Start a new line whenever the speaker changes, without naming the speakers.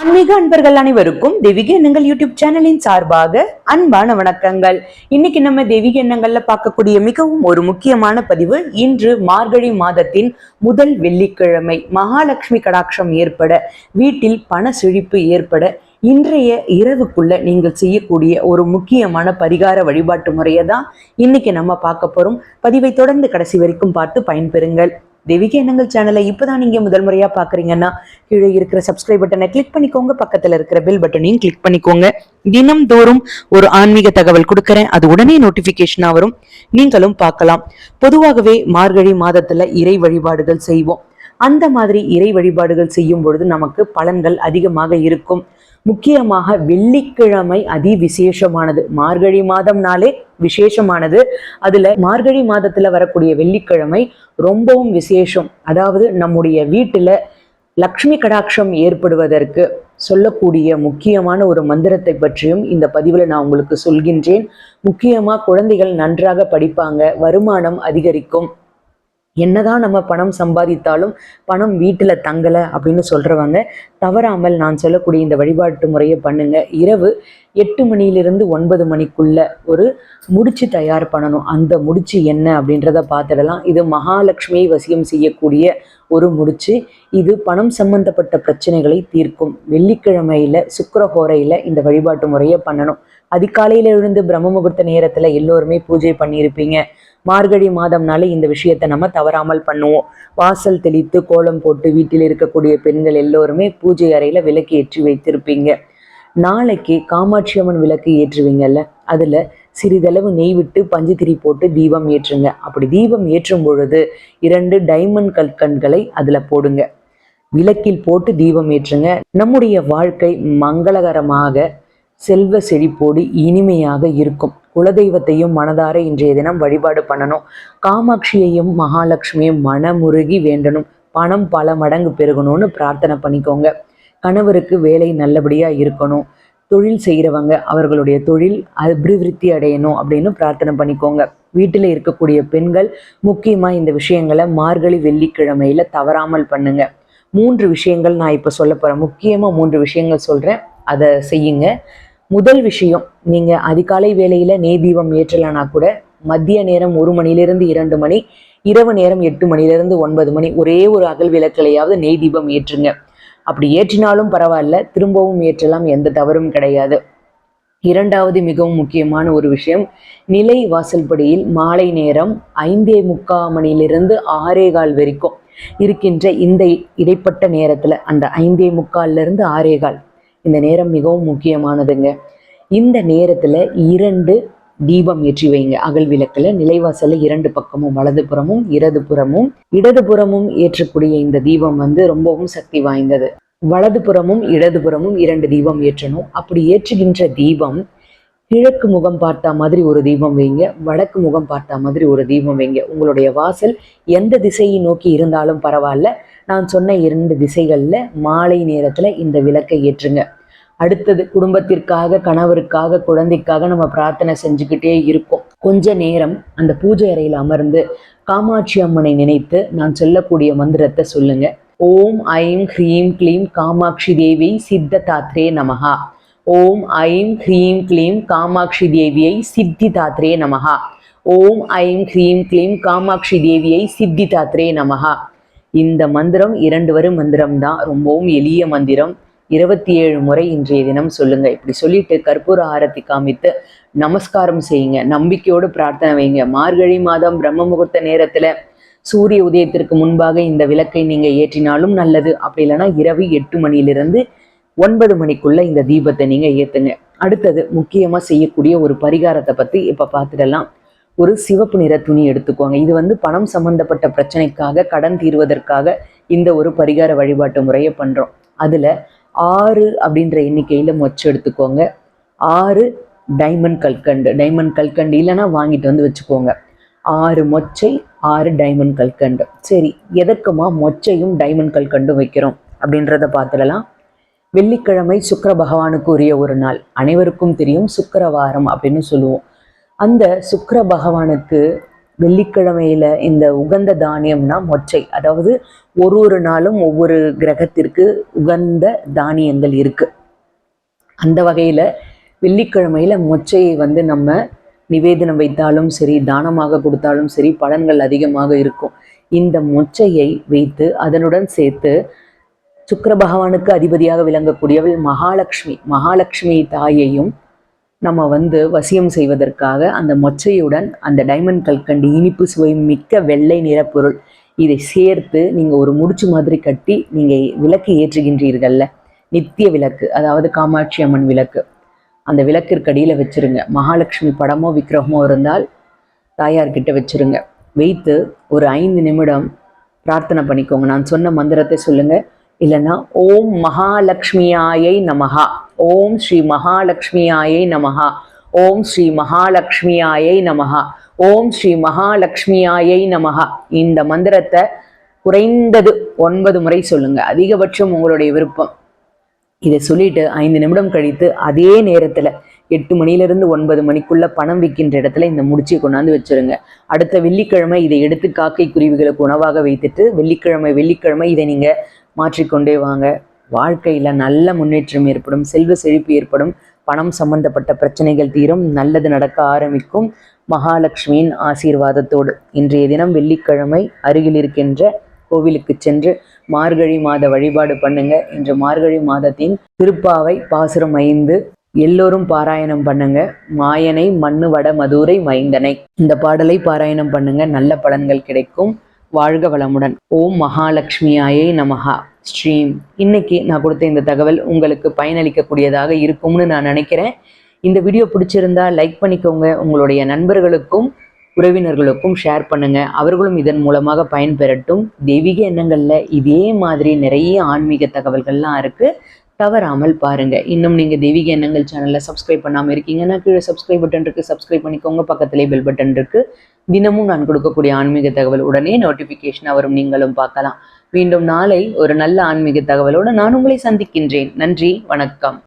ஆன்மீக அன்பர்கள் அனைவருக்கும் தெய்வீக எண்ணங்கள் யூடியூப் சேனலின் சார்பாக அன்பான வணக்கங்கள். இன்னைக்கு நம்ம தெய்வீக எண்ணங்கள்ல பார்க்கக்கூடிய மிகவும் ஒரு முக்கியமான பதிவு இன்று மார்கழி மாதத்தின் முதல் வெள்ளிக்கிழமை. மகாலட்சுமி கடாட்சம் ஏற்பட வீட்டில் பண செழிப்பு ஏற்பட இன்றைய இரவுக்குள்ள நீங்கள் செய்யக்கூடிய ஒரு முக்கியமான பரிகார வழிபாட்டு முறையை தான் இன்னைக்கு நம்ம பார்க்க போறோம். பதிவை தொடர்ந்து கடைசி வரைக்கும் பார்த்து பயன்பெறுங்கள். தெய்வீக எண்ணங்கள் சேனலை இப்போதான் நீங்க முதல் முறையா பாக்குறீங்கன்னா கீழே இருக்கிற சப்ஸ்கிரைப் பட்டனை கிளிக் பண்ணிக்கோங்க. பக்கத்துல இருக்கிற பெல் பட்டனையும் கிளிக் பண்ணிக்கோங்க. தினம் தோறும் ஒரு ஆன்மீக தகவல் கொடுக்கறேன். அது உடனே நோட்டிபிகேஷனா வரும். நீங்களும் பார்க்கலாம். பொதுவாகவே மார்கழி மாதத்துல இறை வழிபாடுகள் செய்வோம். அந்த மாதிரி இறை வழிபாடுகள் செய்யும் பொழுது நமக்கு பலன்கள் அதிகமாக இருக்கும். முக்கியமாக வெள்ளிக்கிழமை அதி விசேஷமானது. மார்கழி மாதம்னாலே விசேஷமானது. அதுல மார்கழி மாதத்துல வரக்கூடிய வெள்ளிக்கிழமை ரொம்பவும் விசேஷம். அதாவது நம்முடைய வீட்டுல லக்ஷ்மி கடாட்சம் ஏற்படுவதற்கு சொல்லக்கூடிய முக்கியமான ஒரு மந்திரத்தை பற்றியும் இந்த பதிவில் நான் உங்களுக்கு சொல்கின்றேன். முக்கியமாக குழந்தைகள் நன்றாக படிப்பாங்க வருமானம் அதிகரிக்கும். என்னதான் நம்ம பணம் சம்பாதித்தாலும் பணம் வீட்டில் தங்கலை அப்படின்னு சொல்கிறவங்க தவறாமல் நான் சொல்லக்கூடிய இந்த வழிபாட்டு முறையை பண்ணுங்க. இரவு எட்டு மணியிலிருந்து ஒன்பது மணிக்குள்ள ஒரு முடிச்சு தயார் பண்ணணும். அந்த முடிச்சு என்ன அப்படின்றத பார்த்துடலாம். இது மகாலட்சுமியை வசியம் செய்யக்கூடிய ஒரு முடிச்சு. இது பணம் சம்பந்தப்பட்ட பிரச்சனைகளை தீர்க்கும். வெள்ளிக்கிழமையில சுக்கரஹோரையில இந்த வழிபாட்டு முறையை பண்ணணும். அதிகாலையில எழுந்து பிரம்ம முகூர்த்த நேரத்துல எல்லோருமே பூஜை பண்ணியிருப்பீங்க. மார்கழி மாதம்னாலே இந்த விஷயத்தை நம்ம தவறாமல் பண்ணுவோம். வாசல் தெளித்து கோலம் போட்டு வீட்டில் இருக்கக்கூடிய பெண்கள் எல்லோருமே பூஜை அறையில விளக்கு ஏற்றி வைத்திருப்பீங்க. நாளைக்கு காமாட்சி அம்மன் விளக்கு ஏற்றுவீங்கல்ல அதுல சிறிதளவு நெய் விட்டு பஞ்சுத்திரி போட்டு தீபம் ஏற்றுங்க. அப்படி தீபம் ஏற்றும் பொழுது இரண்டு டைமண்ட் கற்கண்களை அதுல போடுங்க. விளக்கில் போட்டு தீபம் ஏற்றுங்க. நம்முடைய வாழ்க்கை மங்களகரமாக செல்வ செழிப்போடு இனிமையாக இருக்கும். குலதெய்வத்தையும் மனதார இன்றைய தினம் வழிபாடு பண்ணணும். காமாட்சியையும் மகாலட்சுமியும் மனமுருகி வேண்டணும். பணம் பல மடங்கு பெருகணும்னு பிரார்த்தனை பண்ணிக்கோங்க. கணவருக்கு வேலை நல்லபடியா இருக்கணும். தொழில் செய்கிறவங்க அவர்களுடைய தொழில் அபிவிருத்தி அடையணும் அப்படின்னு பிரார்த்தனை பண்ணிக்கோங்க. வீட்டில் இருக்கக்கூடிய பெண்கள் முக்கியமாக இந்த விஷயங்களை மார்கழி வெள்ளிக்கிழமையில தவறாமல் பண்ணுங்க. மூன்று விஷயங்கள் நான் இப்போ சொல்ல போகிறேன் முக்கியமாக மூன்று விஷயங்கள் சொல்கிறேன் அதை செய்யுங்க. முதல் விஷயம் நீங்கள் அதிகாலை வேலையில் நெய் தீபம் ஏற்றலைன்னா கூட மதிய நேரம் ஒரு மணிலிருந்து இரண்டு மணி இரவு நேரம் எட்டு மணிலிருந்து ஒன்பது மணி ஒரே ஒரு அகல் விளக்கலையாவது நெய் தீபம் ஏற்றுங்க. அப்படி ஏற்றினாலும் பரவாயில்ல திரும்பவும் ஏற்றலாம் எந்த தவறும் கிடையாது. இரண்டாவது மிகவும் முக்கியமான ஒரு விஷயம் நிலை வாசல்படியில் மாலை நேரம் ஐந்தே முக்கால் மணியிலிருந்து ஆறே கால் வரைக்கும் இருக்கின்ற இந்த இடைப்பட்ட நேரத்துல அந்த ஐந்தே முக்கால்ல இருந்து ஆறே கால் இந்த நேரம் மிகவும் முக்கியமானதுங்க. இந்த நேரத்துல இரண்டு தீபம் ஏற்றி வைங்க. அகல் விளக்குல நிலைவாசல்ல இரண்டு பக்கமும் வலதுபுறமும் இடதுபுறமும் இடதுபுறமும் ஏற்றக்கூடிய இந்த தீபம் வந்து ரொம்பவும் சக்தி வாய்ந்தது. வலதுபுறமும் இடதுபுறமும் இரண்டு தீபம் ஏற்றணும். அப்படி ஏற்றுகின்ற தீபம் கிழக்கு முகம் பார்த்தா மாதிரி ஒரு தீபம் வைங்க. வடக்கு முகம் பார்த்தா மாதிரி ஒரு தீபம் வைங்க. உங்களுடைய வாசல் எந்த திசையை நோக்கி இருந்தாலும் பரவாயில்ல. நான் சொன்ன இரண்டு திசைகளில் மாலை நேரத்தில் இந்த விளக்கை ஏற்றுங்க. அடுத்தது குடும்பத்திற்காக கணவருக்காக குழந்தைக்காக நம்ம பிரார்த்தனை செஞ்சுக்கிட்டே இருக்கோம். கொஞ்ச நேரம் அந்த பூஜை அறையில் அமர்ந்து காமாட்சி அம்மனை நினைத்து நான் சொல்லக்கூடிய மந்திரத்தை சொல்லுங்க. ஓம் ஐம் ஹ்ரீம் க்ளீம் காமாட்சி தேவி சித்த தாத்ரே நமகா ஓம் ஐம் ஹ்ரீம் க்ளீம் காமாட்சி தேவியை சித்தி தாத்ரே நமகா ஓம் ஐம் ஹ்ரீம் க்ளீம் காமாட்சி தேவியை சித்தி தாத்ரே நமகா இந்த மந்திரம் இரண்டு வரும் மந்திரம் தான் ரொம்பவும் எளிய மந்திரம். இருபத்தி ஏழு முறை இன்றைய தினம் சொல்லுங்க. இப்படி சொல்லிட்டு கற்பூர ஆரத்தி காமித்து நமஸ்காரம் செய்யுங்க. நம்பிக்கையோடு பிரார்த்தனை வைங்க. மார்கழி மாதம் பிரம்ம முகூர்த்த நேரத்துல சூரிய உதயத்திற்கு முன்பாக இந்த விளக்கை நீங்க ஏற்றினாலும் நல்லது. அப்படி இல்லைன்னா இரவு எட்டு மணியிலிருந்து ஒன்பது மணிக்குள்ள இந்த தீபத்தை நீங்க ஏத்துங்க. அடுத்தது முக்கியமா செய்யக்கூடிய ஒரு பரிகாரத்தை பத்தி இப்ப பார்த்துடலாம். ஒரு சிவப்பு நிற துணி எடுத்துக்கோங்க. இது வந்து பணம் சம்பந்தப்பட்ட பிரச்சனைக்காக கடன் தீர்வதற்காக இந்த ஒரு பரிகார வழிபாட்டு முறையை பண்ணுறோம் அதில் ஆறு அப்படின்ற எண்ணிக்கையில் மொச்சு எடுத்துக்கோங்க. ஆறு டைமண்ட் கல்கண்டு. டைமண்ட் கல்கண்டு இல்லைன்னா வாங்கிட்டு வந்து வச்சுக்கோங்க. ஆறு மொச்சை ஆறு டைமண்ட் கல்கண்டு. சரி எதற்குமா மொச்சையும் டைமண்ட் கல்கண்டும் வைக்கிறோம் அப்படின்றத பார்த்துடலாம். வெள்ளிக்கிழமை சுக்கர பகவானுக்கு உரிய ஒரு நாள். அனைவருக்கும் தெரியும் சுக்கிரவாரம் அப்படின்னு சொல்லுவோம். அந்த சுக்கர பகவானுக்கு வெள்ளிக்கிழமையில இந்த உகந்த தானியம்னா மொச்சை. அதாவது ஒரு ஒரு நாளும் ஒவ்வொரு கிரகத்திற்கு உகந்த தானியங்கள் இருக்கு. அந்த வகையில வெள்ளிக்கிழமையில மொச்சையை வந்து நம்ம நிவேதனம் வைத்தாலும் சரி தானமாக கொடுத்தாலும் சரி பலன்கள் அதிகமாக இருக்கும். இந்த மொச்சையை வைத்து அதனுடன் சேர்த்து சுக்கர பகவானுக்கு அதிபதியாக விளங்கக்கூடியவள் மகாலட்சுமி மகாலட்சுமி தாயையும் நம்ம வந்து வசியம் செய்வதற்காக அந்த மொச்சையுடன் அந்த டைமண்ட் கல்கண்டு இனிப்பு சுவை மிக்க வெள்ளை நிற பொருள். இதை சேர்த்து நீங்கள் ஒரு முடிச்சு மாதிரி கட்டி நீங்கள் விளக்கு ஏற்றுகின்றீர்கள்ல? நித்திய விளக்கு அதாவது காமாட்சி அம்மன் விளக்கு. அந்த விளக்கிற்கடியில் வச்சுருங்க. மகாலட்சுமி படமோ விக்கிரகமோ இருந்தால் தாயார்கிட்ட வச்சிருங்க. வைத்து ஒரு ஐந்து நிமிடம் பிரார்த்தனை பண்ணிக்கோங்க. நான் சொன்ன மந்திரத்தை சொல்லுங்கள் இல்லைன்னா ஓம் மகாலட்சுமியாயை நமஹா. ஓம் ஸ்ரீ மகாலட்சுமியாயை நமஹா. ஓம் ஸ்ரீ மகாலட்சுமியாயை நமஹா. ஓம் ஸ்ரீ மகாலட்சுமியாயை நமஹா. இந்த மந்திரத்தை குறைந்தது ஒன்பது முறை சொல்லுங்க. அதிகபட்சம் உங்களுடைய விருப்பம். இதை சொல்லிட்டு ஐந்து நிமிடம் கழித்து அதே நேரத்தில் எட்டு மணியிலிருந்து ஒன்பது மணிக்குள்ள பணம் விற்கின்ற இடத்துல இந்த முடிச்சு கொண்டாந்து வச்சிருங்க. அடுத்த வெள்ளிக்கிழமை இதை எடுத்து காக்கை குருவிகளுக்கு உணவாக வைத்துட்டு வெள்ளிக்கிழமை வெள்ளிக்கிழமை இதை நீங்கள் மாற்றிக்கொண்டே வாங்க. வாழ்க்கையில் நல்ல முன்னேற்றம் ஏற்படும் செல்வ செழிப்பு ஏற்படும் பணம் சம்பந்தப்பட்ட பிரச்சனைகள் தீரும் நல்லது நடக்க ஆரம்பிக்கும். மகாலட்சுமியின் ஆசீர்வாதத்தோடு இன்றைய தினம் வெள்ளிக்கிழமை அருகில் இருக்கின்ற கோவிலுக்கு சென்று மார்கழி மாத வழிபாடு பண்ணுங்க. இன்று மார்கழி மாதத்தின் திருப்பாவை பாசுரம் ஐந்து எல்லோரும் பாராயணம் பண்ணுங்க. மாயனை மண்ணு வட மதுரை மைந்தனை. இந்த பாடலை பாராயணம் பண்ணுங்க. நல்ல பலன்கள் கிடைக்கும். வாழ்க வளமுடன். ஓம் மகாலட்சுமியாயே நமஹா. ஸ்ரீம். இன்னைக்கு நான் கொடுத்த இந்த தகவல் உங்களுக்கு பயனளிக்கக்கூடியதாக இருக்கும்னு நான் நினைக்கிறேன். இந்த வீடியோ பிடிச்சிருந்தா லைக் பண்ணிக்கோங்க. உங்களுடைய நண்பர்களுக்கும் உறவினர்களுக்கும் ஷேர் பண்ணுங்க. அவர்களும் இதன் மூலமாக பயன்பெறட்டும். தெய்வீக எண்ணங்கள்ல இதே மாதிரி நிறைய ஆன்மீக தகவல்கள்லாம் இருக்கு. தவறாமல் பாருங்க. இன்னும் நீங்க தெய்வீக எண்ணங்கள் சேனல்ல சப்ஸ்கிரைப் பண்ணாம இருக்கீங்கன்னா கீழே சப்ஸ்கிரைப் பட்டன் இருக்கு. சப்ஸ்கிரைப் பண்ணிக்கோங்க. பக்கத்திலே பெல் பட்டன் இருக்கு. தினமும் நான் கொடுக்கக்கூடிய ஆன்மீக தகவல் உடனே நோட்டிபிகேஷன் வரும். நீங்களும் பார்க்கலாம். மீண்டும் நாளை ஒரு நல்ல ஆன்மீக தகவலோடு நான் உங்களை சந்திக்கின்றேன். நன்றி. வணக்கம்.